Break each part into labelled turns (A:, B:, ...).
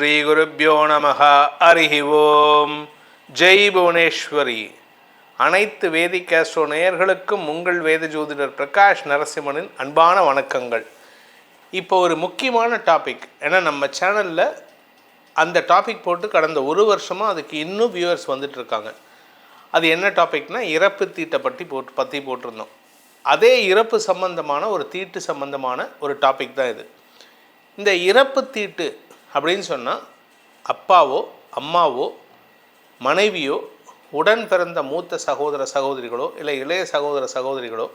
A: ஸ்ரீகுருப்போ நமக ஹரிஹி ஓம் ஜெய் புவனேஸ்வரி. அனைத்து வேதிக் ஆஸ்ட்ரோ நேயர்களுக்கும் உங்கள் வேத ஜோதிடர் பிரகாஷ் நரசிம்மனின் அன்பான வணக்கங்கள். இப்போ ஒரு முக்கியமான டாபிக். ஏன்னா நம்ம சேனலில் அந்த டாபிக் போட்டு கடந்த ஒரு வருஷமாக அதுக்கு இன்னும் வியூவர்ஸ் வந்துட்டுருக்காங்க அது என்ன டாபிக்னால் இறப்பு தீட்டை பற்றி போட்டு பற்றி போட்டிருந்தோம். அதே இறப்பு சம்பந்தமான ஒரு தீட்டு சம்பந்தமான ஒரு டாபிக் தான் இது. இந்த இறப்பு தீட்டு அப்படின்னு சொன்னால் அப்பாவோ அம்மாவோ மனைவியோ உடன் பிறந்த மூத்த சகோதர சகோதரிகளோ இல்லை இளைய சகோதர சகோதரிகளோ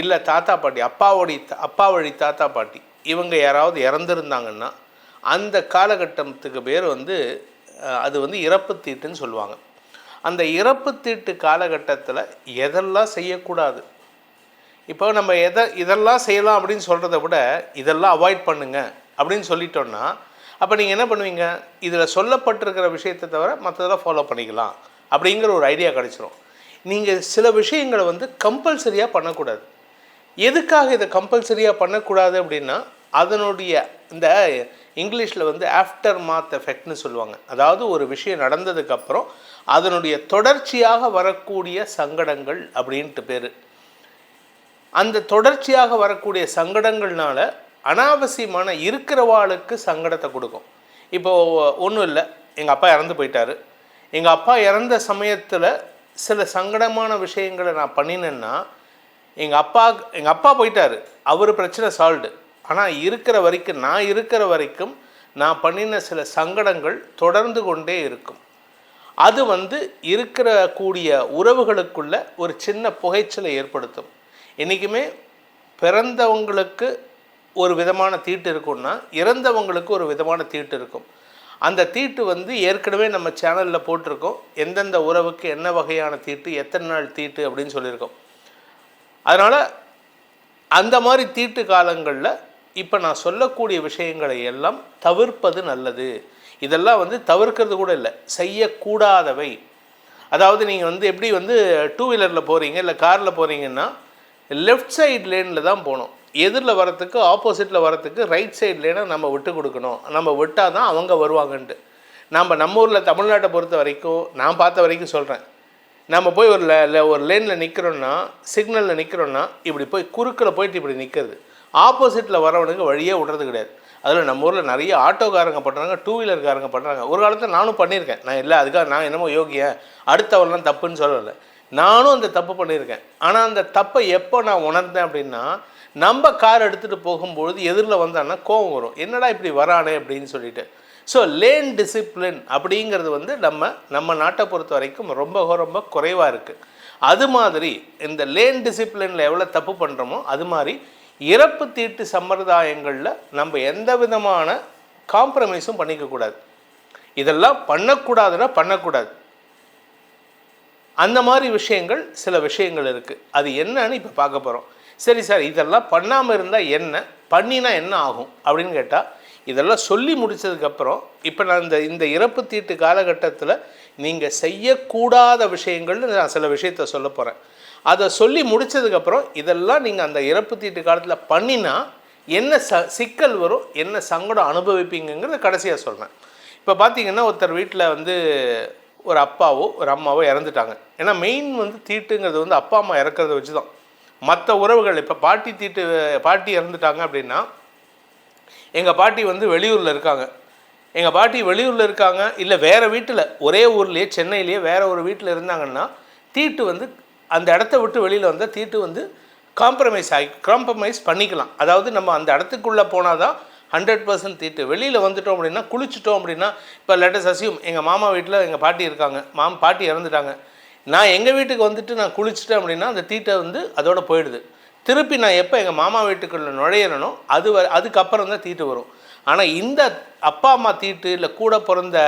A: இல்லை தாத்தா பாட்டி அப்பாவோடி அப்பா வழி தாத்தா பாட்டி இவங்க யாராவது இறந்துருந்தாங்கன்னா அந்த காலகட்டத்துக்கு பேர் வந்து அது வந்து இறப்பு தீட்டுன்னு சொல்லுவாங்க. அந்த இறப்பு தீட்டு காலகட்டத்தில் எதெல்லாம் செய்யக்கூடாது? இப்போ நம்ம எதை இதெல்லாம் செய்யலாம் அப்படின்னு சொல்கிறத விட இதெல்லாம் அவாய்ட் பண்ணுங்க அப்படின்னு சொல்லிட்டோன்னா அப்போ நீங்கள் என்ன பண்ணுவீங்க? இதில் சொல்லப்பட்டிருக்கிற விஷயத்தை தவிர மற்றதெல்லாம் ஃபாலோ பண்ணிக்கலாம். அப்படிங்கிற ஒரு ஐடியா கிடச்சிரும். நீங்கள் சில விஷயங்களை வந்து கம்பல்சரியாக பண்ணக்கூடாது. எதுக்காக இதை கம்பல்சரியாக பண்ணக்கூடாது அப்படின்னா அதனுடைய இந்த இங்கிலீஷில் வந்து ஆஃப்டர் மாத் எஃபெக்ட்னு சொல்லுவாங்க. அதாவது ஒரு விஷயம் நடந்ததுக்கப்புறம் அதனுடைய தொடர்ச்சியாக வரக்கூடிய சங்கடங்கள் அப்படின்ட்டு பேர். அந்த தொடர்ச்சியாக வரக்கூடிய சங்கடங்கள்னால அனாவசியமான இருக்கிறவாளுக்கு சங்கடத்தை கொடுக்கும். இப்போது ஒன்றும் இல்லை. எங்கள் அப்பா இறந்து போயிட்டாரு. எங்கள் அப்பா இறந்த சமயத்தில் சில சங்கடமான விஷயங்களை நான் பண்ணினேன்னா எங்கள் அப்பா எங்கள் அப்பா போயிட்டாரு. அவர் பிரச்சனை சால்வ்டு ஆனால் இருக்கிற வரைக்கும் நான் இருக்கிற வரைக்கும் நான் பண்ணின சில சங்கடங்கள் தொடர்ந்து கொண்டே இருக்கும். அது வந்து இருக்கிற கூடிய உறவுகளுக்குள்ள ஒரு சின்ன புகைச்சலை ஏற்படுத்தும். என்றைக்குமே பிறந்தவங்களுக்கு ஒரு விதமான தீட்டு இருக்கும்னா இறந்தவங்களுக்கு ஒரு விதமான தீட்டு இருக்கும். அந்த தீட்டு வந்து ஏற்கனவே நம்ம சேனலில் போட்டிருக்கோம். எந்தெந்த உறவுக்கு என்ன வகையான தீட்டு எத்தனை நாள் தீட்டு அப்படின்னு சொல்லியிருக்கோம். அதனால் அந்த மாதிரி தீட்டு காலங்களில் இப்போ நான் சொல்லக்கூடிய விஷயங்களை எல்லாம் தவிர்ப்பது நல்லது. இதெல்லாம் வந்து தவிர்க்கிறது கூட இல்லை செய்யக்கூடாதவை. அதாவது நீங்கள் வந்து எப்படி வந்து டூ வீலரில் போகிறீங்க இல்லை காரில் போகிறீங்கன்னா லெஃப்ட் சைடு லேனில் தான் போகணும். எதிரில் வரத்துக்கு ஆப்போசிட்டில் வரத்துக்கு ரைட் சைடு நம்ம விட்டு கொடுக்கணும்? நம்ம விட்டால் தான் அவங்க வருவாங்கன்ட்டு. நம்ம நம்ம ஊரில் தமிழ்நாட்டை பொறுத்த வரைக்கும் நான் பார்த்த வரைக்கும் சொல்கிறேன் நம்ம போய் ஒரு ல- ஒரு லேனில் நிற்கிறோன்னா சிக்னலில் நிற்கிறோன்னா இப்படி போய் குறுக்கில் போயிட்டு இப்படி நிற்கிறது ஆப்போசிட்டில் வரவனுக்கு வழியே விடுறது கிடையாது. அதில் நம்ம ஊரில் நிறைய ஆட்டோக்காரங்க பண்ணுறாங்க டூ வீலர்காரங்க பண்ணுறாங்க ஒரு காலத்தில் நானும் பண்ணியிருக்கேன். நான் இல்லை அதுக்காக நான் என்னமோ யோகியன். அடுத்தவரெலாம் தப்புன்னு சொல்லலை. நானும் அந்த தப்பு பண்ணியிருக்கேன். ஆனால் அந்த தப்பை எப்போ நான் உணர்ந்தேன் அப்படின்னா நம்ம கார் எடுத்துகிட்டு போகும்பொழுது எதிரில் வந்தான்னா கோவம் வரும். என்னடா இப்படி வரானே? அப்படின்னு சொல்லிட்டு. ஸோ லேன் டிசிப்ளின் அப்படிங்கிறது வந்து நம்ம நம்ம நாட்டை பொறுத்த வரைக்கும் ரொம்ப ரொம்ப குறைவாக இருக்குது அது மாதிரி இந்த லேன் டிசிப்ளினில் எவ்வளோ தப்பு பண்ணுறோமோ அது மாதிரி இறப்பு தீட்டு சம்பிரதாயங்களில் நம்ம எந்த விதமான காம்ப்ரமைஸும் பண்ணிக்கக்கூடாது இதெல்லாம் பண்ணக்கூடாதுன்னா பண்ணக்கூடாது. அந்த மாதிரி விஷயங்கள் சில விஷயங்கள் இருக்குது அது என்னன்னு இப்போ பார்க்க போகிறோம் சரி சார் இதெல்லாம் பண்ணாமல் இருந்தால் என்ன? பண்ணினா என்ன ஆகும்? அப்படின்னு கேட்டால் இதெல்லாம் சொல்லி முடிச்சதுக்கப்புறம் இப்போ நான் இந்த இந்த இறப்பு தீட்டு காலகட்டத்தில் நீங்கள் செய்யக்கூடாத விஷயங்கள்னு நான் சில விஷயத்த சொல்ல போகிறேன் அதை சொல்லி முடிச்சதுக்கப்புறம் இதெல்லாம் நீங்கள் அந்த இறப்பு தீட்டு காலத்தில் பண்ணினா என்ன ச சிக்கல் வரும் என்ன சங்கடம் அனுபவிப்பீங்கங்கிறத கடைசியாக சொல்கிறேன் இப்போ பார்த்தீங்கன்னா ஒருத்தர் வீட்டில் வந்து ஒரு அப்பாவோ ஒரு அம்மாவோ இறந்துட்டாங்க. ஏன்னா மெயின் வந்து தீட்டுங்கிறது வந்து அப்பா அம்மா இறக்கிறத வச்சு தான் மற்ற உறவுகள் இப்போ பாட்டி தீட்டு பாட்டி இறந்துட்டாங்க அப்படின்னா எங்கள் பாட்டி வந்து வெளியூரில் இருக்காங்க. எங்கள் பாட்டி வெளியூரில் இருக்காங்க இல்லை வேறு வீட்டில் ஒரே ஊர்லேயே சென்னையிலேயே வேறு ஒரு வீட்டில் இருந்தாங்கன்னா தீட்டு வந்து அந்த இடத்த விட்டு வெளியில் வந்தால் தீட்டு வந்து காம்ப்ரமைஸ் ஆகி காம்ப்ரமைஸ் பண்ணிக்கலாம். அதாவது நம்ம அந்த இடத்துக்குள்ளே போனால் தான் ஹண்ட்ரட் பர்சன்ட் தீட்டு. வெளியில் வந்துட்டோம் அப்படின்னா குளிச்சிட்டோம் அப்படின்னா இப்போ லெட்டஸ் அசியூம் எங்கள் மாமா வீட்டில் எங்கள் பாட்டி இருக்காங்க. மாம் பாட்டி இறந்துட்டாங்க. நான் எங்கள் வீட்டுக்கு வந்துட்டு நான் குளிச்சிட்டேன் அப்படின்னா அந்த தீட்டை வந்து அதோட போயிடுது. திருப்பி நான் எப்போ எங்கள் மாமா வீட்டுக்குள்ளே நுழையிறனோ அது வ அதுக்கப்புறம் தான் தீட்டு வரும். ஆனால் இந்த அப்பா அம்மா தீட்டு இல்லை கூட பிறந்த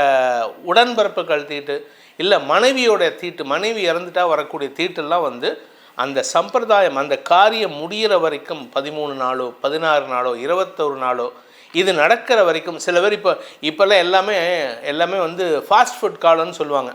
A: உடன்பிறப்புகள் தீட்டு இல்லை மனைவியோட தீட்டு மனைவி இறந்துட்டா வரக்கூடிய தீட்டெல்லாம் வந்து அந்த சம்பிரதாயம் அந்த காரியம் முடிகிற வரைக்கும் பதிமூணு நாளோ பதினாறு நாளோ இருபத்தொரு நாளோ இது நடக்கிற வரைக்கும் சில பேர் இப்போ இப்போல்லாம் எல்லாமே எல்லாமே வந்து ஃபாஸ்ட் ஃபுட் காலம்னு சொல்லுவாங்க.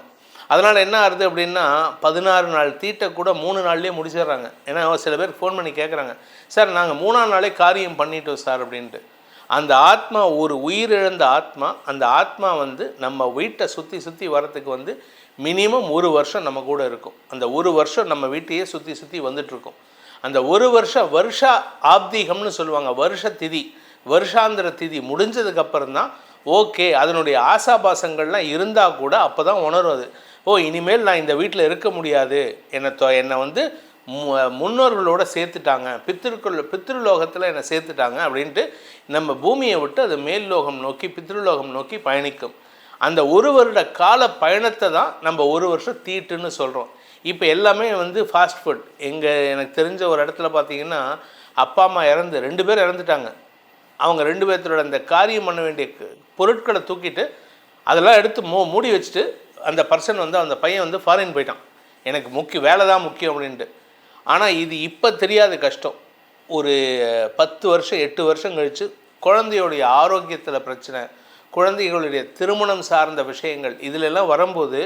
A: அதனால் என்ன ஆகுது அப்படின்னா பதினாறு நாள் தீட்டை கூட மூணு நாள்லேயே முடிச்சிடுறாங்க. ஏன்னா சில பேர் ஃபோன் பண்ணி கேட்குறாங்க சார் நாங்கள் மூணாம் நாளே காரியம் பண்ணிட்டோம் சார் அப்படின்ட்டு. அந்த ஆத்மா ஒரு உயிரிழந்த ஆத்மா அந்த ஆத்மா வந்து நம்ம வீட்டை சுற்றி சுற்றி வரத்துக்கு வந்து மினிமம் ஒரு வருஷம் நம்ம கூட இருக்கும். அந்த ஒரு வருஷம் நம்ம வீட்டையே சுற்றி சுற்றி வந்துட்டுருக்கும். அந்த ஒரு வருஷம் வருஷா ஆப்தீகம்னு சொல்லுவாங்க. வருஷ திதி வருஷாந்திர திதி முடிஞ்சதுக்கப்புறம் தான் ஓகே அதனுடைய ஆசாபாசங்கள்லாம் இருந்தால் கூட அப்போ தான் உணரும் அது. ஓ இனிமேல் நான் இந்த வீட்டில் இருக்க முடியாது. என்னை தொ என்னை வந்து மு- முன்னோர்களோட சேர்த்துட்டாங்க. பித்திருக்குள் பித்ருலோகத்தில் என்னை சேர்த்துட்டாங்க அப்படின்ட்டு நம்ம பூமியை விட்டு அது மேல் லோகம் நோக்கி பித்ருலோகம் நோக்கி பயணிக்கும். அந்த ஒரு வருட கால பயணத்தை தான் நம்ம ஒரு வருஷம் தீட்டுன்னு சொல்கிறோம் இப்போ எல்லாமே வந்து ஃபாஸ்ட் ஃபுட் எங்கள் எனக்கு தெரிஞ்ச ஒரு இடத்துல பார்த்தீங்கன்னா அப்பா அம்மா இறந்து ரெண்டு பேர் இறந்துட்டாங்க. அவங்க ரெண்டு பேர்த்தோட அந்த காரியம் பண்ண வேண்டிய பொருட்களை தூக்கிட்டு அதெல்லாம் எடுத்து மூ மூடி வச்சுட்டு அந்த பர்சன் வந்து அந்த பையன் வந்து ஃபாரின் போயிட்டான். எனக்கு முக்கிய வேலை தான் முக்கியம் அப்படின்ட்டு. ஆனால் இது இப்போ தெரியாத கஷ்டம். ஒரு பத்து வருஷம் எட்டு வருஷம் கழித்து குழந்தையுடைய ஆரோக்கியத்தில் பிரச்சனை குழந்தைகளுடைய திருமணம் சார்ந்த விஷயங்கள் இதிலெல்லாம் வரும்போது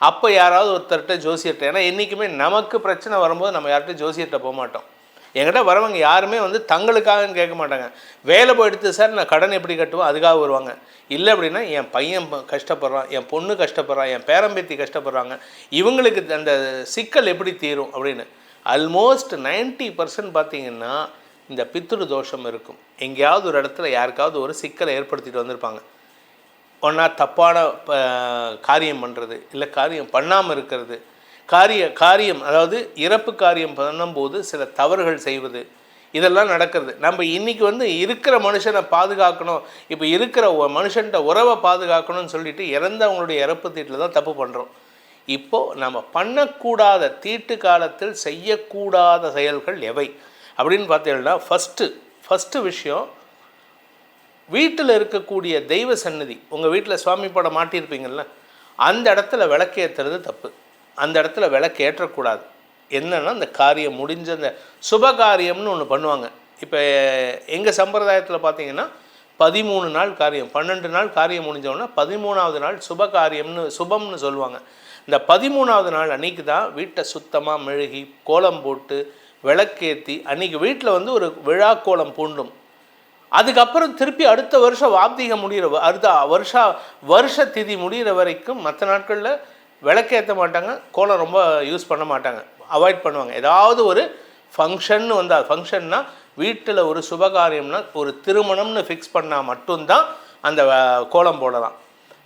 A: அப்போ யாராவது ஒருத்தர்கிட்ட ஜோசியர்கிட்ட ஏன்னா என்றைக்குமே நமக்கு பிரச்சனை வரும்போது நம்ம யார்கிட்ட ஜோசியர்கிட்ட போக மாட்டோம். என்கிட்ட வரவங்க யாருமே வந்து தங்களுக்காகன்னு கேட்க மாட்டாங்க. வேலை போயிடுத்து சார் நான் கடன் எப்படி கட்டுவோம் அதுக்காக வருவாங்க. இல்லை அப்படின்னா என் பையன் ப- கஷ்டப்படுறான் என் பொண்ணு கஷ்டப்படுறான் என் பேரம்பேத்தி கஷ்டப்படுறாங்க. இவங்களுக்கு அந்த சிக்கல் எப்படி தீரும் அப்படின்னு. ஆல்மோஸ்ட் 90% பர்சன்ட் பார்த்தீங்கன்னா இந்த பித்ரு தோஷம் இருக்கும். எங்கேயாவது ஒரு இடத்துல யாருக்காவது ஒரு சிக்கலை ஏற்படுத்திட்டு வந்திருப்பாங்க. ஒன்றா தப்பான காரியம் பண்ணுறது இல்லை காரியம் பண்ணாமல் இருக்கிறது காரிய காரியம் அதாவது இறப்பு காரியம் பண்ணும்போது சில தவறுகள் செய்வது இதெல்லாம் நடக்கிறது. நம்ம இன்றைக்கி வந்து இருக்கிற மனுஷனை பாதுகாக்கணும். இப்போ இருக்கிற மனுஷன்ட உறவை பாதுகாக்கணும்னு சொல்லிட்டு இறந்தவங்களுடைய இறப்பு தீட்டில் தான் தப்பு பண்ணுறோம் இப்போது நம்ம பண்ணக்கூடாத தீட்டு காலத்தில் செய்யக்கூடாத செயல்கள் எவை? அப்படின்னு பார்த்தீங்கன்னா ஃபஸ்ட்டு ஃபஸ்ட்டு விஷயம் வீட்டில் இருக்கக்கூடிய தெய்வ சந்நிதி. உங்கள் வீட்டில் சுவாமி படம் மாட்டியிருப்பீங்கள்ல அந்த இடத்துல விளக்கேற்றுறது தப்பு. அந்த இடத்துல விளக்கு ஏற்றக்கூடாது என்னென்னா அந்த காரியம் முடிஞ்ச அந்த சுப காரியம்னு ஒன்று பண்ணுவாங்க. இப்போ எங்கள் சம்பிரதாயத்தில் பார்த்தீங்கன்னா பதிமூணு நாள் காரியம் பன்னெண்டு நாள் காரியம் முடிஞ்சோன்னா பதிமூணாவது நாள் சுப காரியம்னு சுபம்னு சொல்லுவாங்க. இந்த பதிமூணாவது நாள் அன்றைக்கி தான் வீட்டை சுத்தமாக மெழுகி கோலம் போட்டு விளக்கேற்றி அன்னைக்கு வீட்டில் வந்து ஒரு விழா கோலம் பூண்டும். அதுக்கப்புறம் திருப்பி அடுத்த வருஷம் வாப்திகம் முடிகிற அடுத்த வருஷா வருஷ திதி முடிகிற வரைக்கும் மற்ற நாட்களில் விளக்கேற்ற மாட்டாங்க கோலம் ரொம்ப யூஸ் பண்ண மாட்டாங்க. அவாய்ட் பண்ணுவாங்க. ஏதாவது ஒரு ஃபங்க்ஷன் வந்தால் ஃபங்க்ஷன்னா வீட்டில் ஒரு சுபகாரியம்னா ஒரு திருமணம்னு ஃபிக்ஸ் பண்ணால் மட்டும்தான் அந்த கோலம் போடலாம்.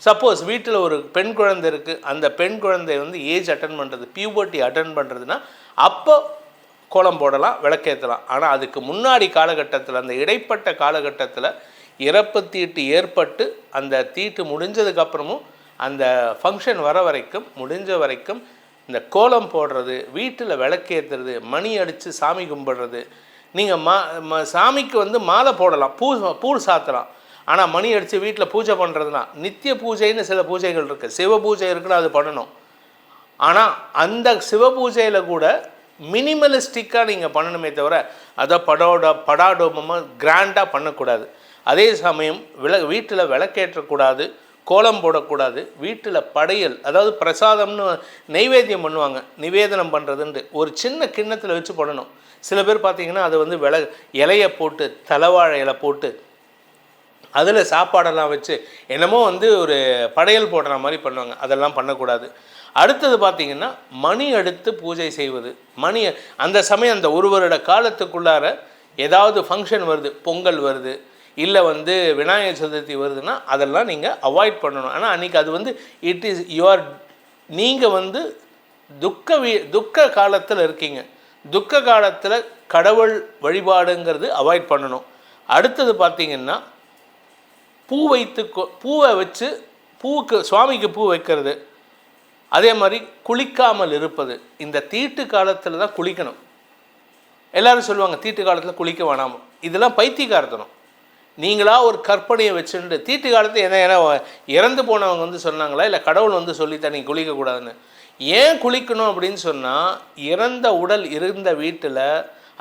A: சப்போஸ் வீட்டில் ஒரு பெண் குழந்தை இருக்குது அந்த பெண் குழந்தை வந்து ஏஜ் அட்டன் பண்ணுறது பியூபர்ட்டி அட்டன் பண்ணுறதுன்னா அப்போ கோலம் போடலாம் விளக்கேற்றலாம் ஆனால் அதுக்கு முன்னாடி காலகட்டத்தில் அந்த இடைப்பட்ட காலகட்டத்தில் இறப்பு தீட்டு ஏற்பட்டு அந்த தீட்டு முடிஞ்சதுக்கப்புறமும் அந்த ஃபங்க்ஷன் வர வரைக்கும் முடிஞ்ச வரைக்கும் இந்த கோலம் போடுறது வீட்டில் விளக்கேற்றுறது மணி அடித்து சாமி கும்பிடுறது. நீங்கள் மா ம- சாமிக்கு வந்து மாலை போடலாம். பூ பூ சாத்தலாம். ஆனால் மணி அடித்து வீட்டில் பூஜை பண்ணுறதுனா நித்திய பூஜைன்னு சில பூஜைகள் இருக்குது சிவ பூஜை இருக்குன்னு அது பண்ணணும். ஆனால் அந்த சிவ பூஜையில் கூட மினிமலிஸ்டிக்காக நீங்கள் பண்ணணுமே தவிர அதை படோட படாடோமமாக கிராண்டாக பண்ணக்கூடாது. அதே சமயம் விள வீட்டில் விளக்கேற்றக்கூடாது. கோலம் போடக்கூடாது. வீட்டில் படையல் அதாவது பிரசாதம்னு நைவேத்தியம் பண்ணுவாங்க. நிவேதனம் பண்ணுறதுன்ட்டு ஒரு சின்ன கிண்ணத்தில் வச்சு பண்ணணும் சில பேர் பார்த்தீங்கன்னா அதை வந்து விள இலையை போட்டு தலைவாழை இலை போட்டு அதில் சாப்பாடெல்லாம் வச்சு என்னமோ வந்து ஒரு படையல் போடுற மாதிரி பண்ணுவாங்க. அதெல்லாம் பண்ணக்கூடாது. அடுத்தது பார்த்திங்கன்னா மணி அடுத்து பூஜை செய்வது. மணி அந்த சமயம் அந்த ஒரு வருட காலத்துக்குள்ளார ஏதாவது ஃபங்க்ஷன் வருது. பொங்கல் வருது. இல்லை வந்து விநாயகர் சதுர்த்தி வருதுன்னா அதெல்லாம் நீங்கள் அவாய்ட் பண்ணணும். ஆனால் அன்றைக்கி அது வந்து இட் இஸ் யுவர் நீங்கள் வந்து துக்க வீ துக்க காலத்தில் இருக்கீங்க. துக்க காலத்தில் கடவுள் வழிபாடுங்கிறது அவாய்ட் பண்ணணும். அடுத்தது பார்த்தீங்கன்னா பூ வைத்து கொ- பூவை வச்சு பூவுக்கு சுவாமிக்கு பூ வைக்கிறது. அதே மாதிரி குளிக்காமல் இருப்பது. இந்த தீட்டு காலத்தில் தான் குளிக்கணும். எல்லாரும் சொல்லுவாங்க தீட்டு காலத்தில் குளிக்க வேணாமல் இதெல்லாம் பைத்தியக்காரத்தனம். நீங்களாக ஒரு கற்பனையை வச்சுட்டு தீட்டு காலத்தில் என்ன ஏன்னா இறந்து போனவங்க வந்து சொன்னாங்களா? இல்லை கடவுள் வந்து சொல்லித்தான் நீ குளிக்கக்கூடாதுன்னு ஏன் குளிக்கணும் அப்படின்னு சொன்னால் இறந்த உடல் இருந்த வீட்டில்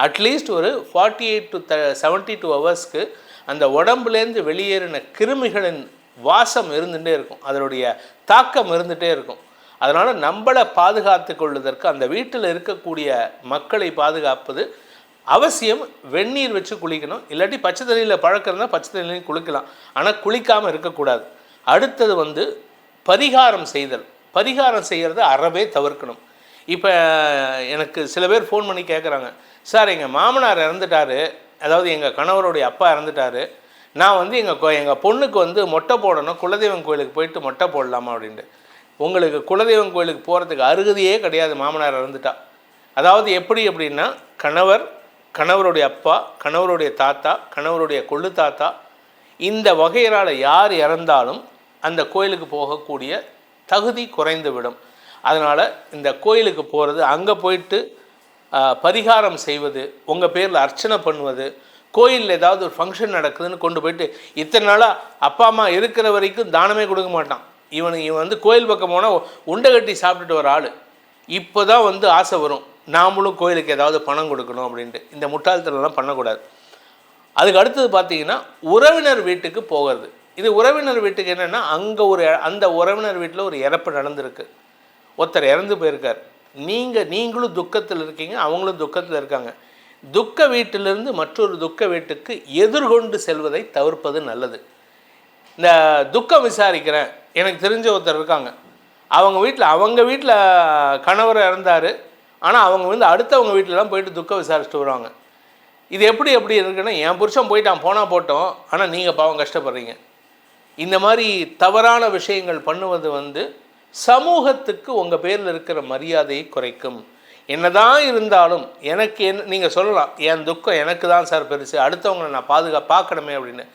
A: அட்லீஸ்ட் ஒரு forty eight to the seventy two ஹவர்ஸ்க்கு அந்த உடம்புலேருந்து வெளியேறின கிருமிகளின் வாசம் இருந்துகிட்டே இருக்கும். அதனுடைய தாக்கம் இருந்துகிட்டே இருக்கும். அதனால் நம்மளை பாதுகாத்து கொள்வதற்கு அந்த வீட்டில் இருக்கக்கூடிய மக்களை பாதுகாப்பது அவசியம் வெந்நீர் வச்சு குளிக்கணும். இல்லாட்டி பச்சை தண்ணியில் பழக்கம் பச்சை தண்ணியிலையும் குளிக்கலாம். ஆனால் குளிக்காமல் இருக்கக்கூடாது. அடுத்தது வந்து பரிகாரம் செய்தல். பரிகாரம் செய்கிறத அறவே தவிர்க்கணும். இப்போ எனக்கு சில பேர் ஃபோன் பண்ணி கேட்குறாங்க சார் எங்கள் மாமனார் இறந்துட்டாரு. அதாவது எங்கள் கணவருடைய அப்பா இறந்துட்டாரு. நான் வந்து எங்கள் எங்கள் பொண்ணுக்கு வந்து மொட்டை போடணும். குலதெய்வம் கோயிலுக்கு போயிட்டு மொட்டை போடலாமா? அப்படின்ட்டு. உங்களுக்கு குலதெய்வம் கோயிலுக்கு போகிறதுக்கு அருகதையே கிடையாது. மாமனார் இறந்துட்டா. அதாவது எப்படி அப்படின்னா கணவர் கணவருடைய அப்பா கணவருடைய தாத்தா கணவருடைய கொள்ளு தாத்தா இந்த வகையறால் யார் இறந்தாலும் அந்த கோயிலுக்கு போகக்கூடிய தகுதி குறைந்து விடும் அதனால் இந்த கோயிலுக்கு போகிறது அங்கே போயிட்டு பரிகாரம் செய்வது உங்கள் பேரில் அர்ச்சனை பண்ணுவது கோயிலில் ஏதாவது ஒரு ஃபங்க்ஷன் நடக்குதுன்னு கொண்டு போயிட்டு இத்தனை நாளாக அப்பா அம்மா இருக்கிற வரைக்கும் தானமே கொடுக்க மாட்டான். இவன் இவன் வந்து கோயில் பக்கம் போனால் உண்டை கட்டி சாப்பிட்டுட்டு வர ஆள். இப்போ தான் வந்து ஆசை வரும். நாமளும் கோயிலுக்கு ஏதாவது பணம் கொடுக்கணும் அப்படின்ட்டு. இந்த முட்டாள்தனம்லாம் பண்ணக்கூடாது. அதுக்கு அடுத்தது பார்த்தீங்கன்னா உறவினர் வீட்டுக்கு போகிறது. இது உறவினர் வீட்டுக்கு என்னென்னா அங்கே ஒரு அந்த உறவினர் வீட்டில் ஒரு இறப்பு நடந்திருக்கு. ஒருத்தர் இறந்து போயிருக்கார். நீங்கள் நீங்களும் துக்கத்தில் இருக்கீங்க அவங்களும் துக்கத்தில் இருக்காங்க. துக்க வீட்டிலிருந்து மற்றொரு துக்க வீட்டுக்கு எதிர்கொண்டு செல்வதை தவிர்ப்பது நல்லது. இந்த துக்கம் விசாரிக்கிறேன். எனக்கு தெரிஞ்ச ஒருத்தர் இருக்காங்க. அவங்க வீட்டில் அவங்க வீட்டில் கணவர் இறந்தார். ஆனால் அவங்க வந்து அடுத்தவங்க வீட்டிலலாம் போயிட்டு துக்கம் விசாரிச்சுட்டு வருவாங்க. இது எப்படி எப்படி இருக்குன்னா என் புருஷன் போயிட்டான் போனால் போட்டோம். ஆனால் நீங்கள் பாவம் கஷ்டப்படுறீங்க. இந்த மாதிரி தவறான விஷயங்கள் பண்ணுவது வந்து சமூகத்துக்கு உங்கள் பேரில் இருக்கிற மரியாதையை குறைக்கும். என்னதான் இருந்தாலும் எனக்கு என்ன நீங்கள் சொல்லலாம் என் துக்கம் எனக்கு தான் சார் பெருசு. அடுத்தவங்களை நான் பாதுகா பார்க்கணுமே அப்படின்னு.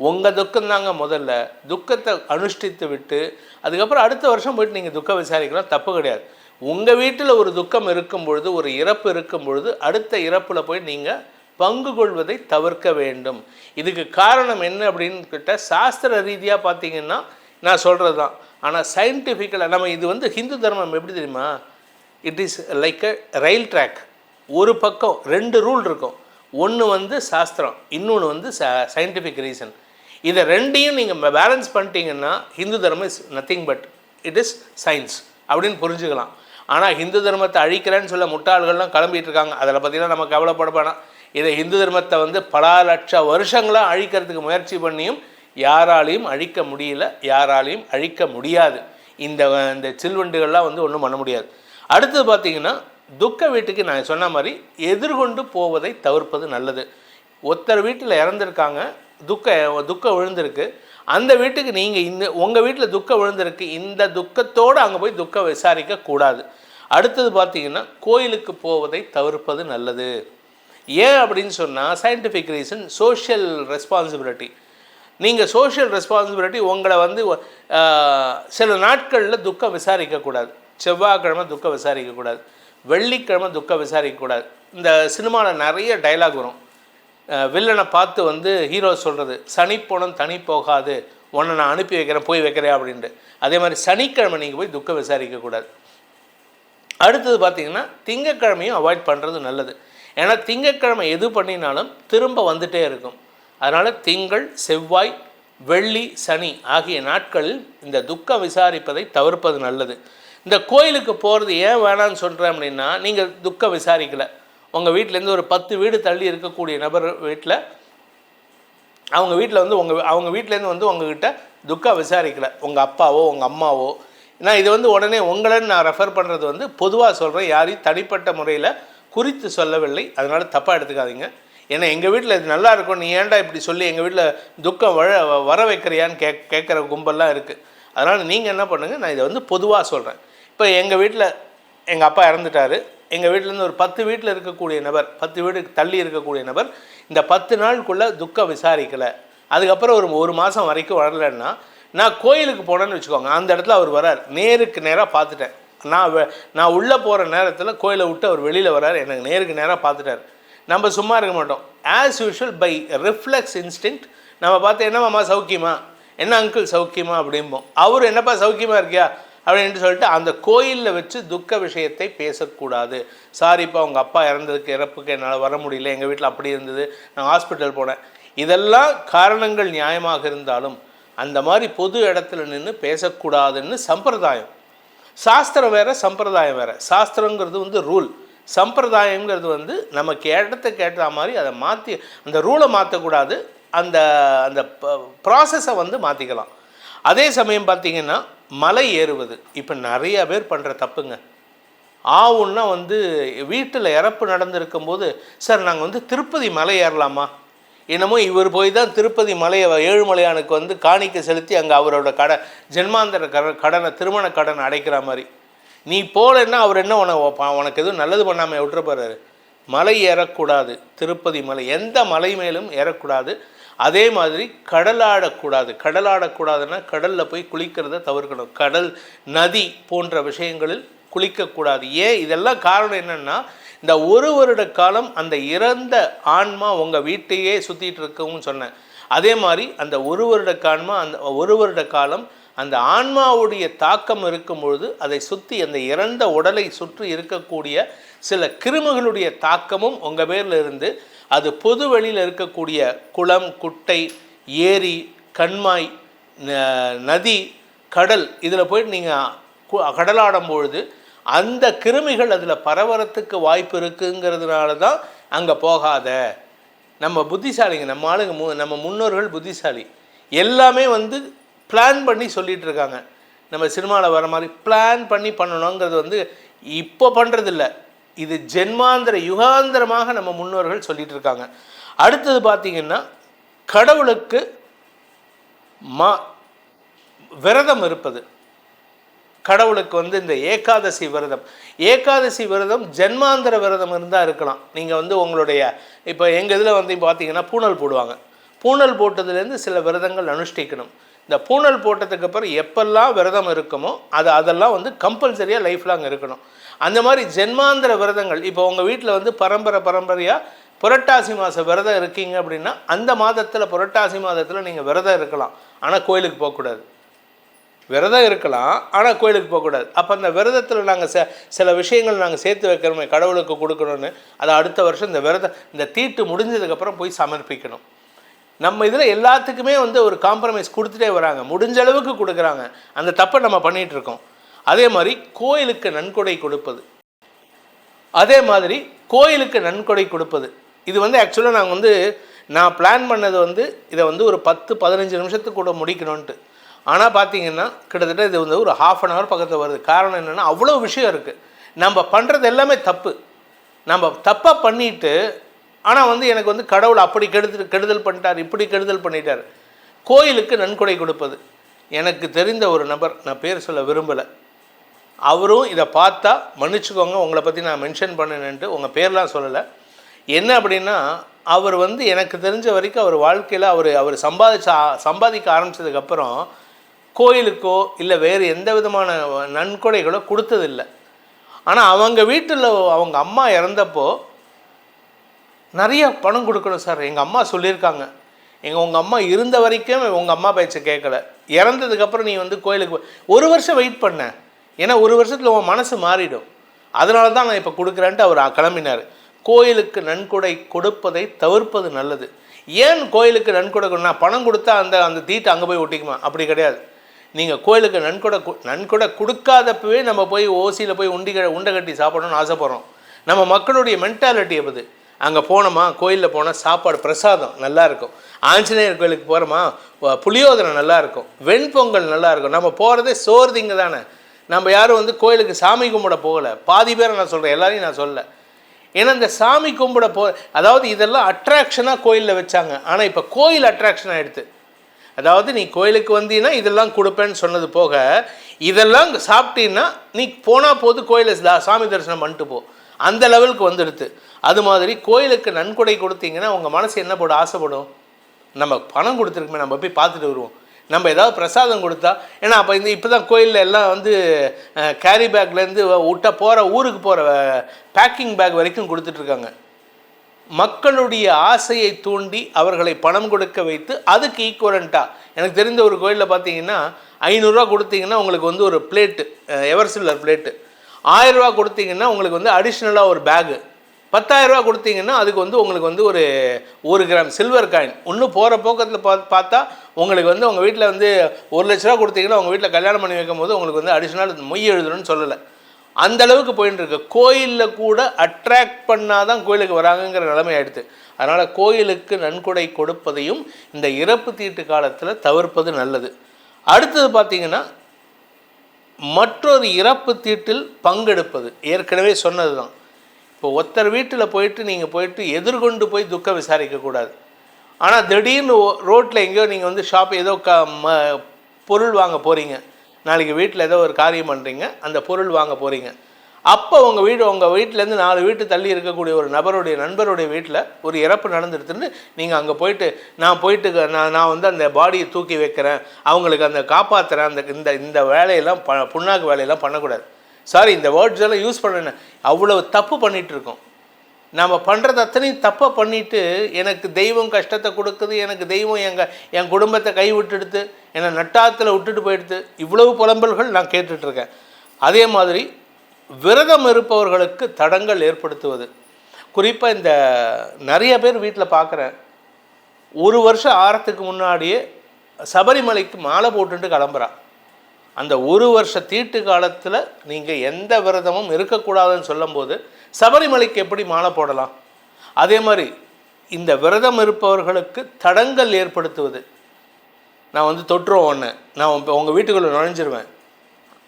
A: உங்கள் துக்கம் தாங்க முதல்ல. துக்கத்தை அனுஷ்டித்து விட்டு அதுக்கப்புறம் அடுத்த வருஷம் போயிட்டு நீங்கள் துக்கம் விசாரிக்கலாம் தப்பு கிடையாது. உங்கள் வீட்டில் ஒரு துக்கம் இருக்கும் பொழுது ஒரு இறப்பு இருக்கும் பொழுது அடுத்த இறப்பில் போய் நீங்கள் பங்கு கொள்வதை தவிர்க்க வேண்டும். இதுக்கு காரணம் என்ன அப்படின்னு கிட்ட சாஸ்திர ரீதியாக பார்த்தீங்கன்னா நான் சொல்கிறது தான் ஆனால் சயின்டிஃபிக்கலாக நம்ம இது வந்து ஹிந்து தர்மம் எப்படி தெரியுமா? It is like a rail track ஒரு பக்கம் ரெண்டு ரூல் இருக்கும். ஒன்று வந்து சாஸ்திரம் இன்னொன்று வந்து ச சயின்டிஃபிக் ரீசன் இதை ரெண்டையும் நீங்கள் பேலன்ஸ் பண்ணிட்டீங்கன்னா ஹிந்து தர்மம் is nothing but it is science அப்படின்னு புரிஞ்சுக்கலாம். ஆனால் ஹிந்து தர்மத்தை அழிக்கிறேன்னு சொல்ல முட்டாள்கள்லாம் கிளம்பிட்டு இருக்காங்க. அதில் பார்த்தீங்கன்னா நம்ம கவலைப்பட வேணாம் இதை ஹிந்து தர்மத்தை வந்து பல லட்ச வருஷங்களாக அழிக்கிறதுக்கு முயற்சி பண்ணியும் யாராலையும் அழிக்க முடியல யாராலையும் அழிக்க முடியாது. இந்த இந்த சில்வண்டுகள்லாம் வந்து ஒன்றும் பண்ண முடியாது. அடுத்தது பார்த்திங்கன்னா துக்க வீட்டுக்கு நான் சொன்ன மாதிரி எதிர்கொண்டு போவதை தவிர்ப்பது நல்லது. ஒருத்தர் வீட்டில் இறந்துருக்காங்க துக்க துக்கம் விழுந்திருக்கு. அந்த வீட்டுக்கு நீங்கள் இந்த உங்கள் வீட்டில் துக்கம் விழுந்திருக்கு. இந்த துக்கத்தோடு அங்கே போய் துக்கம் விசாரிக்க கூடாது. அடுத்தது பார்த்தீங்கன்னா கோயிலுக்கு போவதை தவிர்ப்பது நல்லது. ஏன் அப்படின்னு சொன்னால் சயின்டிஃபிக் ரீசன் சோஷியல் ரெஸ்பான்சிபிலிட்டி நீங்கள் சோஷியல் ரெஸ்பான்சிபிலிட்டி உங்களை வந்து சில நாட்களில் துக்கம் விசாரிக்கக்கூடாது செவ்வாய்க்கிழமை துக்கம் விசாரிக்கக்கூடாது வெள்ளிக்கிழமை துக்கம் விசாரிக்கக்கூடாது இந்த சினிமாவில் நிறைய டைலாக் வரும். வில்லனை பார்த்து வந்து ஹீரோ சொல்கிறது சனி போனோம் தனி போகாது. உன்னை நான் அனுப்பி வைக்கிறேன் போய் வைக்கிறேன் அப்படின்ட்டு. அதே மாதிரி சனிக்கிழமை நீங்கள் போய் துக்கம் விசாரிக்கக்கூடாது அடுத்தது பார்த்தீங்கன்னா திங்கக்கிழமையும் அவாய்ட் பண்ணுறது நல்லது. ஏன்னா திங்கக்கிழமை எது பண்ணினாலும் திரும்ப வந்துட்டே இருக்கும். அதனால் திங்கள் செவ்வாய் வெள்ளி சனி ஆகிய நாட்களில் இந்த துக்கம் விசாரிப்பதை தவிர்ப்பது நல்லது. இந்த கோயிலுக்கு போகிறது ஏன் வேணான்னு சொல்கிறேன் அப்படின்னா நீங்கள் துக்கம் விசாரிக்கலை. உங்கள் வீட்டிலேருந்து ஒரு பத்து வீடு தள்ளி இருக்கக்கூடிய நபர் வீட்டில் அவங்க வீட்டில் வந்து உங்கள் அவங்க வீட்டிலேருந்து வந்து உங்ககிட்ட துக்கம் விசாரிக்கல. உங்கள் அப்பாவோ உங்கள் அம்மாவோ. நான் இது வந்து உடனே உங்களைன்னு நான் ரெஃபர் பண்ணுறது வந்து பொதுவாக சொல்கிறேன் யாரையும் தனிப்பட்ட முறையில் குறித்து சொல்லவில்லை. அதனால் தப்பாக எடுத்துக்காதீங்க. ஏன்னா எங்கள் வீட்டில் இது நல்லா இருக்கும். நீ ஏன்டா இப்படி சொல்லி எங்கள் வீட்டில் துக்கம் வர வர வைக்கிறியான்னு கே கேட்குற கும்பல்லாம் இருக்குது அதனால் நீங்கள் என்ன பண்ணுங்கள் நான் இதை வந்து பொதுவாக சொல்கிறேன் இப்போ எங்கள் வீட்டில் எங்கள் அப்பா இறந்துட்டாரு. எங்கள் வீட்டிலேருந்து ஒரு பத்து வீட்டில் இருக்கக்கூடிய நபர் பத்து வீடு தள்ளி இருக்கக்கூடிய நபர் இந்த பத்து நாளுக்குள்ளே துக்கம் விசாரிக்கலை. அதுக்கப்புறம் ஒரு ஒரு மாதம் வரைக்கும் வரலைன்னா நான் கோயிலுக்கு போனேன்னு வச்சுக்கோங்க அந்த இடத்துல அவர் வரார். நேருக்கு நேராக பார்த்துட்டேன். நான் நான் உள்ளே போகிற நேரத்தில் கோயிலை விட்டு அவர் வெளியில் வரார். எனக்கு நேருக்கு நேராக பார்த்துட்டார். நம்ம சும்மா இருக்க மாட்டோம். As usual by reflex instinct நம்ம பார்த்து என்னம்மா சௌக்கியமா? என்ன அங்கிள் சௌக்கியமா? அப்படிம்போம். அவர் என்னப்பா சௌக்கியமாக இருக்கியா? அப்படின்ட்டு சொல்லிட்டு அந்த கோயிலில் வச்சு துக்க விஷயத்தை பேசக்கூடாது. சாரி இப்போ அவங்க அப்பா இறந்ததுக்கு இறப்புக்கு என்னால் வர முடியல. எங்கள் வீட்டில் அப்படி இருந்தது. நான் ஹாஸ்பிட்டல் போனேன். இதெல்லாம் காரணங்கள் நியாயமாக இருந்தாலும் அந்த மாதிரி பொது இடத்துல நின்று பேசக்கூடாதுன்னு சம்பிரதாயம். சாஸ்திரம் வேறு சம்பிரதாயம் வேறு. சாஸ்திரங்கிறது வந்து ரூல் சம்பிரதாயங்கிறது வந்து நமக்கு இடத்துக்கு ஏற்ற மாதிரி அதை மாற்றி அந்த ரூலை மாற்றக்கூடாது அந்த அந்த ப்ராசஸை வந்து மாற்றிக்கலாம் அதே சமயம் பார்த்தீங்கன்னா மலை ஏறுவது. இப்போ நிறைய பேர் பண்ணுற தப்புங்க. ஆவுன்னா வந்து வீட்டில் இறப்பு நடந்திருக்கும் போது சார் நாங்கள் வந்து திருப்பதி மலை ஏறலாமா? என்னமோ இவர் போய் தான் திருப்பதி மலையை ஏழுமலையானுக்கு வந்து காணிக்கை செலுத்தி அங்கே அவரோட கடை ஜென்மாந்தர கட கடனை திருமண கடனை அடைக்கிற மாதிரி. நீ போலன்னா அவர் என்ன உனக்கு உனக்கு எதுவும் நல்லது பண்ணாமல் விட்டுற போகிறாரு மலை ஏறக்கூடாது. திருப்பதி மலை எந்த மலை மேலும் ஏறக்கூடாது. அதே மாதிரி கடலாடக்கூடாது. கடலாடக்கூடாதுன்னா கடலில் போய் குளிக்கிறத தவிர்க்கணும். கடல் நதி போன்ற விஷயங்களில் குளிக்கக்கூடாது. ஏன்? இதெல்லாம் காரணம் என்னென்னா இந்த ஒரு வருட காலம் அந்த இறந்த ஆன்மா உங்கள் வீட்டையே சுற்றிட்டு இருக்கவும் சொன்னேன். அதே மாதிரி அந்த ஒரு வருட காலமாக அந்த ஒரு வருட காலம் அந்த ஆன்மாவுடைய தாக்கம் இருக்கும் பொழுது அதை சுற்றி அந்த இறந்த உடலை சுற்றி இருக்கக்கூடிய சில கிருமிகளுடைய தாக்கமும் உங்கள் பேரில் இருந்து அது பொது வெளியில் இருக்கக்கூடிய குளம் குட்டை ஏரி கண்மாய் நதி கடல் இதில் போயிட்டு நீங்கள் கடலாடும் பொழுது அந்த கிருமிகள் அதில் பரவறத்துக்கு வாய்ப்பு இருக்குங்கிறதுனால தான் அங்கே போகாத. நம்ம புத்திசாலிங்க நம்ம ஆளுங்க மு நம்ம முன்னோர்கள் புத்திசாலி. எல்லாமே வந்து பிளான் பண்ணி சொல்லிகிட்டு இருக்காங்க. நம்ம சினிமாவில் வர மாதிரி பிளான் பண்ணி பண்ணணுங்கிறது வந்து இப்போ பண்ணுறதில்ல இது ஜென்மாந்திர யுகாந்திரமாக நம்ம முன்னோர்கள் சொல்லிட்டு இருக்காங்க அடுத்தது பார்த்தீங்கன்னா கடவுளுக்கு மா விரதம் இருப்பது. கடவுளுக்கு வந்து இந்த ஏகாதசி விரதம். ஏகாதசி விரதம் ஜென்மாந்திர விரதம் இருந்தால் இருக்கலாம். நீங்கள் வந்து உங்களுடைய இப்போ எங்கள் இதில் வந்து பார்த்தீங்கன்னா பூணல் போடுவாங்க. பூணல் போட்டதுலேருந்து சில விரதங்கள் அனுஷ்டிக்கணும். இந்த பூணல் போட்டதுக்கு அப்புறம் எப்பெல்லாம் விரதம் இருக்குமோ அது அதெல்லாம் வந்து கம்பல்சரியாக லைஃப் லாங் இருக்கணும். அந்த மாதிரி ஜென்மாந்திர விரதங்கள். இப்போ உங்கள் வீட்டில் வந்து பரம்பரை பரம்பரையாக புரட்டாசி மாதம் விரதம் இருக்கீங்க அப்படின்னா அந்த மாதத்தில் புரட்டாசி மாதத்தில் நீங்கள் விரதம் இருக்கலாம். ஆனால் கோயிலுக்கு போகக்கூடாது. விரதம் இருக்கலாம் ஆனால் கோயிலுக்கு போகக்கூடாது. அப்போ அந்த விரதத்தில் நாங்கள் ச சில விஷயங்கள் நாங்கள் சேர்த்து வைக்கிறோமே கடவுளுக்கு கொடுக்கணும்னு அதை அடுத்த வருஷம் இந்த விரதம் இந்த தீட்டு முடிஞ்சதுக்கப்புறம் போய் சமர்ப்பிக்கணும். நம்ம இதில் எல்லாத்துக்குமே வந்து ஒரு காம்ப்ரமைஸ் கொடுத்துட்டே வராங்க. முடிஞ்ச அளவுக்கு கொடுக்குறாங்க. அந்த தப்பை நம்ம பண்ணிகிட்ருக்கோம் அதே மாதிரி கோயிலுக்கு நன்கொடை கொடுப்பது. அதே மாதிரி கோயிலுக்கு நன்கொடை கொடுப்பது. இது வந்து ஆக்சுவலாக நாங்கள் வந்து நான் பிளான் பண்ணது வந்து இதை வந்து ஒரு பத்து பதினஞ்சு நிமிஷத்துக்கு கூட முடிக்கணும்ன்ட்டு. ஆனால் பார்த்தீங்கன்னா கிட்டத்தட்ட இது வந்து ஒரு ஹாஃப் அன் ஹவர் பக்கத்தில் வருது. காரணம் என்னென்னா அவ்வளோ விஷயம் இருக்குது நம்ம பண்ணுறது எல்லாமே தப்பு. நம்ம தப்பாக பண்ணிட்டு ஆனால் வந்து எனக்கு வந்து கடவுள் அப்படி கெடுதல் கெடுதல் பண்ணிட்டார் இப்படி கெடுதல் பண்ணிட்டார். கோயிலுக்கு நன்கொடை கொடுப்பது. எனக்கு தெரிந்த ஒரு நபர் நான் பேர் சொல்ல விரும்பலை. அவரும் இதை பார்த்தா மன்னிச்சுக்கோங்க உங்களை பற்றி நான் மென்ஷன் பண்ணினேன்ட்டு உங்கள் பேர்லாம் சொல்லலை. என்ன அப்படின்னா அவர் வந்து எனக்கு தெரிஞ்ச வரைக்கும் அவர் வாழ்க்கையில் அவர் அவர் சம்பாதிச்ச சம்பாதிக்க ஆரம்பிச்சதுக்கப்புறம் கோயிலுக்கோ இல்லை வேறு எந்த விதமான நன்கொடைகளோ கொடுத்ததில்லை. ஆனால் அவங்க வீட்டில் அவங்க அம்மா இறந்தப்போ நிறைய பணம் கொடுக்கணும் சார். எங்கள் அம்மா சொல்லியிருக்காங்க. எங்கள் உங்கள் அம்மா இருந்த வரைக்கும் உங்கள் அம்மா பேச்சை கேட்கல இறந்ததுக்கப்புறம் நீ வந்து கோயிலுக்கு ஒரு வருஷம் வெயிட் பண்ணேன் ஏன்னா ஒரு வருஷத்தில் உன் மனசு மாறிடும். அதனால தான் நான் இப்போ கொடுக்குறேன்ட்டு அவர் கிளம்பினார். கோயிலுக்கு நன்கொடை கொடுப்பதை தவிர்ப்பது நல்லது. ஏன் கோயிலுக்கு நன்கொடை கொடு- நான் பணம் கொடுத்தா அந்த அந்த தீட்டை அங்கே போய் ஒட்டிக்குமா? அப்படி கிடையாது. நீங்கள் கோயிலுக்கு நன்கொடை நன்கொடை கொடுக்காதப்பவே நம்ம போய் ஓசியில் போய் உண்டி உண்டை கட்டி சாப்பிடணும்னு ஆசைப்படுறோம். நம்ம மக்களுடைய மென்டாலிட்டி அது அங்கே போனோமா? கோயிலில் போனால் சாப்பாடு பிரசாதம் நல்லா இருக்கும். ஆஞ்சநேயர் கோயிலுக்கு போகிறோமா புளியோதரை நல்லாயிருக்கும் வெண்பொங்கல் நல்லாயிருக்கும் நம்ம போகிறதே சோறு திங்க தானே நம்ம யாரும் வந்து கோயிலுக்கு சாமி கும்பிட போகலை. பாதி பேரை நான் சொல்கிறேன் எல்லாரையும் நான் சொல்ல ஏன்னா இந்த சாமி கும்பிட போ அதாவது இதெல்லாம் அட்ராக்ஷனாக கோயிலில் வச்சாங்க. ஆனால் இப்போ கோயில் அட்ராக்ஷன் ஆகிடுது அதாவது நீ கோயிலுக்கு வந்தீங்கன்னா இதெல்லாம் கொடுப்பேன்னு சொன்னது போக இதெல்லாம் சாப்பிட்டீங்கன்னா நீ போனால் போது கோயிலை சாமி தரிசனம் பண்ணிட்டு போ. அந்த லெவலுக்கு வந்துடுது அது மாதிரி கோயிலுக்கு நன்கொடை கொடுத்தீங்கன்னா உங்கள் மனசு என்ன போட ஆசைப்படும். நம்ம பணம் கொடுத்துருக்குமே நம்ம போய் பார்த்துட்டு வருவோம். நம்ம ஏதாவது பிரசாதம் கொடுத்தா ஏன்னா அப்போ இந்த இப்போ தான் கோயிலில் எல்லாம் வந்து கேரி பேக்லேருந்து விட்டா போகிற ஊருக்கு போகிற பேக்கிங் பேக் வரைக்கும் கொடுத்துட்ருக்காங்க. மக்களுடைய ஆசையை தூண்டி அவர்களை பணம் கொடுக்க வைத்து அதுக்கு ஈக்குவலண்ட்டாக எனக்கு தெரிந்த ஒரு கோயிலில் பார்த்தீங்கன்னா ஐநூறுரூவா கொடுத்தீங்கன்னா உங்களுக்கு வந்து ஒரு பிளேட்டு எவர் சில்லர் பிளேட்டு ஆயிரரூவா கொடுத்தீங்கன்னா உங்களுக்கு வந்து அடிஷ்னலாக ஒரு பேகு பத்தாயிரரூவா கொடுத்தீங்கன்னா அதுக்கு வந்து உங்களுக்கு வந்து ஒரு ஒரு கிராம் சில்வர் காயின் இன்னும் போகிற போக்கத்தில் பா பார்த்தா உங்களுக்கு வந்து உங்கள் வீட்டில் வந்து ஒரு லட்ச ரூபா கொடுத்தீங்கன்னா உங்கள் வீட்டில் கல்யாணம் பண்ணி வைக்கும் போது உங்களுக்கு வந்து அடிஷ்னல் மொய் எழுதணும்னு சொல்லலை. அந்த அளவுக்கு போயின்னு இருக்கு. கோயிலில் கூட அட்ராக்ட் பண்ணாதான் கோயிலுக்கு வராங்கங்கிற நிலைமை ஆயிடுது அதனால் கோயிலுக்கு நன்கொடை கொடுப்பதையும் இந்த இறப்பு தீட்டு காலத்தில் தவிர்ப்பது நல்லது. அடுத்தது பார்த்தீங்கன்னா மற்றொரு இறப்பு தீட்டில் பங்கெடுப்பது. ஏற்கனவே சொன்னது தான் இப்போ ஒருத்தர் வீட்டில் போயிட்டு நீங்கள் போயிட்டு எதிர்கொண்டு போய் துக்கம் விசாரிக்கக்கூடாது. ஆனால் திடீர்னு ரோட்டில் எங்கேயோ நீங்கள் வந்து ஷாப் ஏதோ க ம பொருள் வாங்க போகிறீங்க நாளைக்கு வீட்டில் ஏதோ ஒரு காரியம் பண்ணுறீங்க அந்த பொருள் வாங்க போகிறீங்க அப்போ உங்கள் வீடு உங்கள் வீட்டிலேருந்து நாலு வீட்டு தள்ளி இருக்கக்கூடிய ஒரு நபருடைய நண்பருடைய வீட்டில் ஒரு இறப்பு நடந்துடுதுன்னு நீங்கள் அங்கே போயிட்டு நான் போயிட்டு நான் நான் வந்து அந்த பாடியை தூக்கி வைக்கிறேன் அவங்களுக்கு அந்த காப்பாற்றுறேன் அந்த இந்த இந்த வேலையெல்லாம் ப புண்ணாக்கு வேலையெல்லாம் பண்ணக்கூடாது. சாரி இந்த வேர்ட்ஸ் எல்லாம் யூஸ் பண்ண அவ்வளவு தப்பு பண்ணிகிட்டு இருக்கோம் நாம் பண்ணுறது அத்தனையும் தப்பாக பண்ணிவிட்டு எனக்கு தெய்வம் கஷ்டத்தை கொடுக்குது எனக்கு தெய்வம் எங்கள் என் குடும்பத்தை கை விட்டுடுத்து என்னை நட்டாத்தில் விட்டுட்டு போயிடுது இவ்வளவு புலம்பல்கள் நான் கேட்டுட்ருக்கேன் அதே மாதிரி விரதம் இருப்பவர்களுக்கு தடங்கள் ஏற்படுத்துவது. குறிப்பாக இந்த நிறைய பேர் வீட்டில் பார்க்குறேன் ஒரு வருஷம் ஆறத்துக்கு முன்னாடியே சபரிமலைக்கு மாலை போட்டுட்டு கிளம்புறான் அந்த ஒரு வருஷ தீட்டு காலத்தில் நீங்கள் எந்த விரதமும் இருக்கக்கூடாதுன்னு சொல்லும்போது சபரிமலைக்கு எப்படி மாலை போடலாம்? அதே மாதிரி இந்த விரதம் இருப்பவர்களுக்கு தடங்கள் ஏற்படுத்துவது. நான் வந்து தொற்றுவோம் ஒன்று நான் இப்போ உங்கள் வீட்டுக்குள்ளே நுழைஞ்சிருவேன்.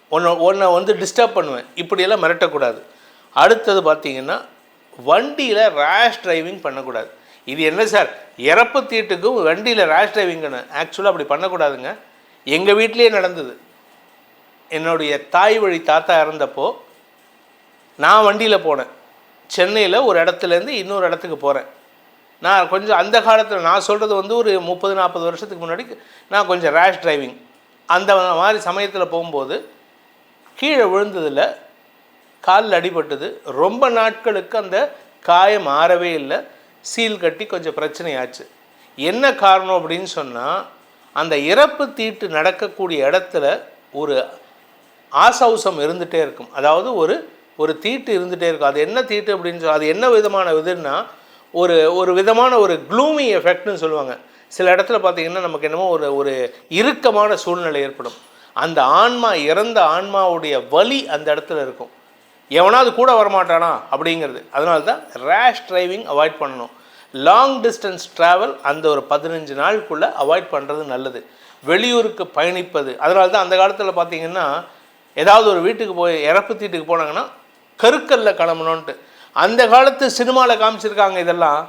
A: ஒன்று ஒன்றை வந்து டிஸ்டர்ப் பண்ணுவேன். இப்படியெல்லாம் மிரட்டக்கூடாது. அடுத்தது பார்த்தீங்கன்னா வண்டியில் ரேஷ் டிரைவிங் பண்ணக்கூடாது. இது என்ன சார்? இறப்பு தீட்டுக்கும் வண்டியில் ரேஷ் டிரைவிங்னு ஆக்சுவலாக அப்படி பண்ணக்கூடாதுங்க. எங்கள் வீட்டிலேயே நடந்தது. என்னுடைய தாய் வழி தாத்தா இறந்தப்போ நான் வண்டியில் போனேன். சென்னையில் ஒரு இடத்துலேருந்து இன்னொரு இடத்துக்கு போகிறேன் நான் கொஞ்சம் அந்த காலத்தில் நான் சொல்கிறது வந்து ஒரு முப்பது நாற்பது வருஷத்துக்கு முன்னாடி நான் கொஞ்சம் ரேஷ் டிரைவிங் அந்த மாதிரி சமயத்தில் போகும்போது கீழே விழுந்ததில் காலில் அடிபட்டது. ரொம்ப நாட்களுக்கு அந்த காயம் ஆறவே இல்லை. சீல் கட்டி கொஞ்சம் பிரச்சனையாச்சு. என்ன காரணம் அப்படின்னு சொன்னால் அந்த இறப்பு தீட்டு நடக்கக்கூடிய இடத்துல ஒரு ஆசவுசம் இருந்துகிட்டே இருக்கும். அதாவது ஒரு ஒரு தீட்டு இருந்துகிட்டே இருக்கும். அது என்ன தீட்டு அப்படின்னு சொல்ல அது என்ன விதமான இதுன்னா ஒரு ஒரு விதமான ஒரு க்ளூமி எஃபெக்ட்னு சொல்லுவாங்க. சில இடத்துல பார்த்தீங்கன்னா நமக்கு என்னமோ ஒரு ஒரு இறுக்கமான சூழ்நிலை ஏற்படும். அந்த ஆன்மா இறந்த ஆன்மாவுடைய வலி அந்த இடத்துல இருக்கும். எவனாவது கூட வரமாட்டானா? அப்படிங்கிறது. அதனால தான் ரேஷ் டிரைவிங் அவாய்ட் பண்ணணும். லாங் டிஸ்டன்ஸ் ட்ராவல் அந்த ஒரு பதினஞ்சு நாளுக்குள்ளே அவாய்ட் பண்ணுறது நல்லது. வெளியூருக்கு பயணிப்பது. அதனால தான் அந்த காலத்தில் பார்த்தீங்கன்னா ஏதாவது ஒரு வீட்டுக்கு போய் இறப்பு தீட்டுக்கு போனாங்கன்னா கருக்கல்ல கிளம்பணுன்ட்டு அந்த காலத்து சினிமாவில் காமிச்சிருக்காங்க இதெல்லாம்.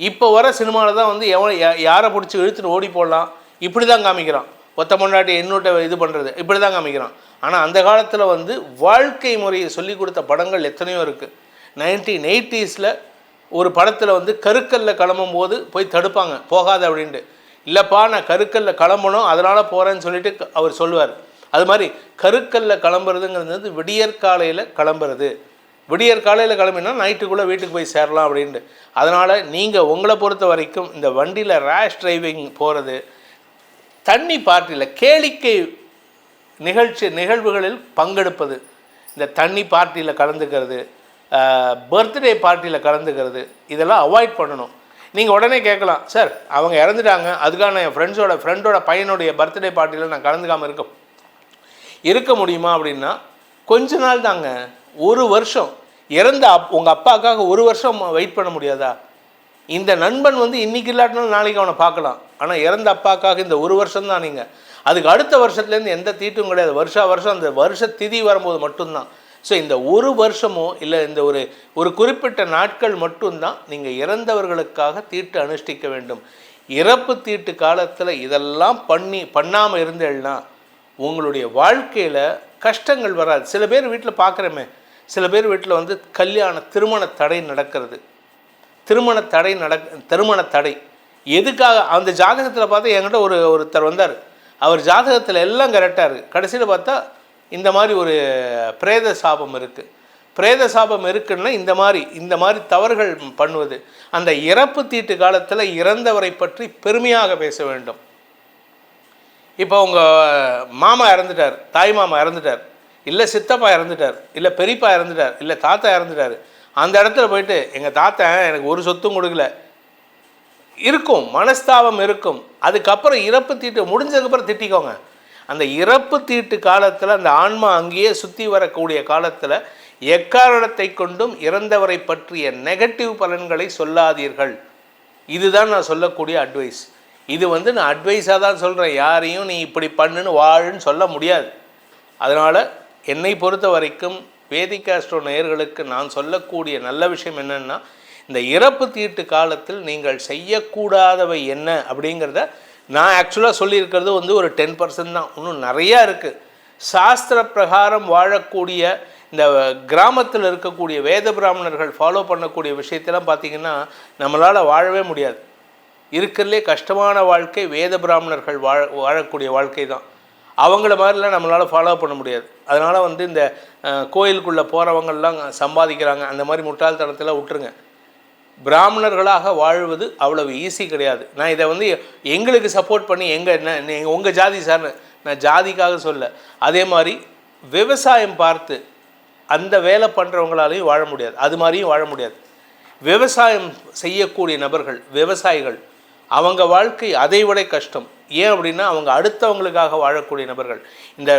A: இப்போ வர சினிமாவில் தான் வந்து எவன் யா- யாரை பிடிச்சி இழுத்துட்டு ஓடி போடலாம். இப்படி தான் காமிக்கிறான். ஒத்த பொண்டாட்டி என்னோட்ட இது பண்ணுறது இப்படி தான் காமிக்கிறான். ஆனால் அந்த காலத்தில் வந்து வாழ்க்கை முறையை சொல்லி கொடுத்த படங்கள் எத்தனையோ இருக்குது நைன்டீன் எயிட்டிஸில் ஒரு படத்தில் வந்து கருக்கல்ல கிளம்பும் போது போய் தடுப்பாங்க. போகாத அப்படின்ட்டு. இல்லைப்பா நான் கருக்கல்ல கிளம்பணும் அதனால் போகிறேன்னு சொல்லிட்டு அவர் சொல்லுவார். அது மாதிரி கருக்கல்ல கிளம்புறதுங்கிறது வந்து விடியற்காலையில் கிளம்புறது. விடியற் காலையில் கிளம்பினா நைட்டுக்குள்ளே வீட்டுக்கு போய் சேரலாம் அப்படின்ட்டு. அதனால் நீங்கள் உங்களை பொறுத்த வரைக்கும் இந்த வண்டியில் ரேஷ் டிரைவிங் போகிறது தண்ணி பார்ட்டியில் கேளிக்கை நிகழ்ச்சி நிகழ்வுகளில் பங்கெடுப்பது. இந்த தண்ணி பார்ட்டியில் கலந்துக்கிறது பர்த்டே பார்ட்டியில் கலந்துக்கிறது இதெல்லாம் அவாய்ட் பண்ணணும். நீங்கள் உடனே கேட்கலாம் சார் அவங்க இறந்துட்டாங்க. அதுக்கான என் ஃப்ரெண்ட்ஸோட ஃப்ரெண்டோட பையனுடைய பர்த்டே பார்ட்டியில் நான் கலந்துக்காமல் இருக்க இருக்க முடியுமா அப்படின்னா கொஞ்ச நாள் தாங்க. ஒரு வருஷம். இறந்த அப் உங்கள் அப்பாக்காக ஒரு வருஷம் வெயிட் பண்ண முடியாதா? இந்த நண்பன் வந்து இன்னைக்கு இல்லாட்டினாலும் நாளைக்கு அவனை பார்க்கலாம். ஆனால் இறந்த அப்பாக்காக இந்த ஒரு வருஷம் தான் நீங்கள் அதுக்கு அடுத்த வருஷத்துலேருந்து எந்த தீட்டும் கிடையாது. வருஷா வருஷம் அந்த வருஷ திதி வரும்போது மட்டும்தான். ஸோ இந்த ஒரு வருஷமோ இல்லை இந்த ஒரு ஒரு குறிப்பிட்ட நாட்கள் மட்டும்தான் நீங்கள் இறந்தவர்களுக்காக தீட்டு அனுஷ்டிக்க வேண்டும். இறப்பு தீட்டு காலத்தில் இதெல்லாம் பண்ணி பண்ணாமல் இருந்தேன்னா உங்களுடைய வாழ்க்கையில் கஷ்டங்கள் வராது. சில பேர் வீட்டில் பார்க்குறோமே சில பேர் வீட்டில் வந்து கல்யாண திருமண தடை நடக்கிறது. திருமண தடை நடக் திருமண தடை. எதுக்காக? அந்த ஜாதகத்தில் பார்த்தா என்கிட்ட ஒரு ஒருத்தர் வந்தார். அவர் ஜாதகத்தில் எல்லாம் கரெக்டாக இருக்குது கடைசியில் பார்த்தா இந்த மாதிரி ஒரு பிரேத சாபம் இருக்குது பிரேத சாபம் இருக்குன்னா இந்த மாதிரி இந்த மாதிரி தவறுகள் பண்ணுவது. அந்த இறப்பு தீட்டு காலத்தில் இறந்தவரை பற்றி பெருமையாக பேச வேண்டும். இப்போ உங்கள் மாமா இறந்துட்டார் தாய் மாமா இறந்துட்டார் இல்லை சித்தப்பா இறந்துட்டார் இல்லை பெரியப்பா இறந்துட்டார் இல்லை தாத்தா இறந்துட்டார் அந்த இடத்துல போயிட்டு எங்கள் தாத்தா எனக்கு ஒரு சொத்தும் கொடுக்கல. இருக்கும் மனஸ்தாபம் இருக்கும். அதுக்கப்புறம் இறப்பு தீட்டு முடிஞ்சதுக்கப்புறம் திட்டிக்கோங்க. அந்த இறப்பு தீட்டு காலத்தில் அந்த ஆன்மா அங்கேயே சுற்றி வரக்கூடிய காலத்தில் எக்காரணத்தை கொண்டும் இறந்தவரை பற்றிய நெகட்டிவ் பலன்களை சொல்லாதீர்கள். இதுதான் நான் சொல்லக்கூடிய அட்வைஸ் இது வந்து நான் அட்வைஸாக தான் சொல்கிறேன் யாரையும் நீ இப்படி பண்ணுன்னு வாழுன்னு சொல்ல முடியாது. அதனால் என்னை பொறுத்த வரைக்கும் வேதிகாஸ்ட்ரோ நேயர்களுக்கு நான் சொல்லக்கூடிய நல்ல விஷயம் என்னென்னா இந்த இறப்பு தீட்டு காலத்தில் நீங்கள் செய்யக்கூடாதவை என்ன அப்படிங்கிறத நான் ஆக்சுவலாக சொல்லியிருக்கிறது வந்து ஒரு டென் பர்சன்ட் தான். இன்னும் நிறையா இருக்குது சாஸ்திர பிரகாரம் வாழக்கூடிய இந்த கிராமத்தில் இருக்கக்கூடிய வேத பிராமணர்கள் ஃபாலோ பண்ணக்கூடிய விஷயத்தெல்லாம் பார்த்திங்கன்னா நம்மளால் வாழவே முடியாது. இருக்கிறதுலே கஷ்டமான வாழ்க்கை வேத பிராமணர்கள் வாழ வாழக்கூடிய வாழ்க்கை தான். அவங்கள மாதிரிலாம் நம்மளால் ஃபாலோ பண்ண முடியாது. அதனால் வந்து இந்த கோயிலுக்குள்ளே போகிறவங்கெல்லாம் சம்பாதிக்கிறாங்க. அந்த மாதிரி முட்டாள்தனத்தில் விட்டுருங்க. பிராமணர்களாக வாழ்வது அவ்வளவு ஈஸி கிடையாது. நான் இதை வந்து எங்களுக்கு சப்போர்ட் பண்ணி எங்கள் என்ன உங்கள் ஜாதி சார்னு நான் ஜாதிக்காக சொல்ல அதே மாதிரி விவசாயம் பார்த்து அந்த வேலை பண்ணுறவங்களாலையும் வாழ முடியாது. அது மாதிரியும் வாழ முடியாது. விவசாயம் செய்யக்கூடிய நபர்கள் விவசாயிகள் அவங்க வாழ்க்கை அதை விட கஷ்டம். ஏன் அப்படின்னா அவங்க அடுத்தவங்களுக்காக வாழக்கூடிய நபர்கள். இந்த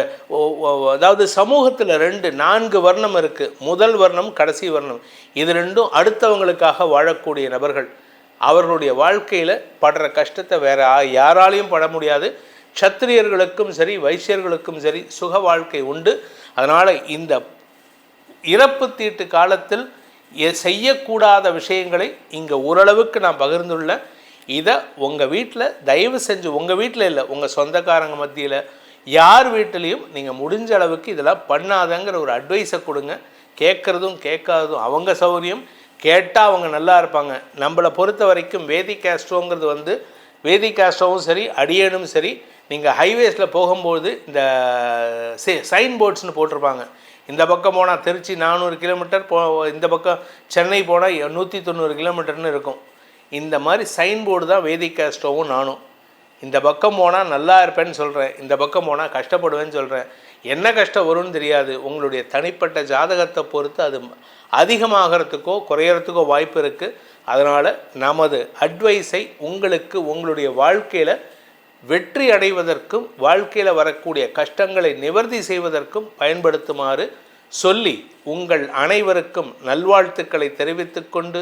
A: அதாவது சமூகத்தில் ரெண்டு நான்கு வர்ணம் இருக்குது முதல் வர்ணம் கடைசி வர்ணம். இது ரெண்டும் அடுத்தவங்களுக்காக வாழக்கூடிய நபர்கள். அவர்களுடைய வாழ்க்கையில் படுற கஷ்டத்தை வேற யாராலையும் பட முடியாது. சத்திரியர்களுக்கும் சரி வைசியர்களுக்கும் சரி சுக வாழ்க்கை உண்டு. அதனால் இந்த இறப்பு தீட்டு காலத்தில் செய்யக்கூடாத விஷயங்களை இங்கே ஓரளவுக்கு நான் பகிர்ந்துள்ளேன். இதை உங்கள் வீட்டில் தயவு செஞ்சு உங்கள் வீட்டில் இல்லை உங்கள் சொந்தக்காரங்க மத்தியில் யார் வீட்டிலையும் நீங்கள் முடிஞ்ச அளவுக்கு இதெல்லாம் பண்ணாதங்கிற ஒரு அட்வைஸை கொடுங்க. கேட்குறதும் கேட்காததும் அவங்க சௌகரியம். கேட்டால் அவங்க நல்லா இருப்பாங்க. நம்மளை பொறுத்த வரைக்கும் வேதி கேஸ்ட்ரோங்கிறது வந்து வேதி கேஸ்ட்ரோவும் சரி அடியனும் சரி நீங்கள் ஹைவேஸில் போகும்போது இந்த சைன் போர்ட்ஸ்னு போட்டிருப்பாங்க. இந்த பக்கம் போனால் திருச்சி நானூறு கிலோமீட்டர் போ இந்த பக்கம் சென்னை போனால் நூற்றி தொண்ணூறு கிலோமீட்டர்னு இருக்கும். இந்த மாதிரி சைன் போர்டு தான் வேதிக் ஸ்டோவும் நானும். இந்த பக்கம் போனால் நல்லா இருப்பேன்னு சொல்கிறேன் இந்த பக்கம் போனால் கஷ்டப்படுவேன்னு சொல்கிறேன் என்ன கஷ்டம் வரும்னு தெரியாது. உங்களுடைய தனிப்பட்ட ஜாதகத்தை பொறுத்து அது அதிகமாகறதுக்கோ குறையறதுக்கோ வாய்ப்பு இருக்குது அதனால் நமது அட்வைஸை உங்களுக்கு உங்களுடைய வாழ்க்கையில் வெற்றி அடைவதற்கும் வாழ்க்கையில் வரக்கூடிய கஷ்டங்களை நிவர்த்தி செய்வதற்கும் பயன்படுத்துமாறு சொல்லி உங்கள் அனைவருக்கும் நல்வாழ்த்துக்களை தெரிவித்துக்கொண்டு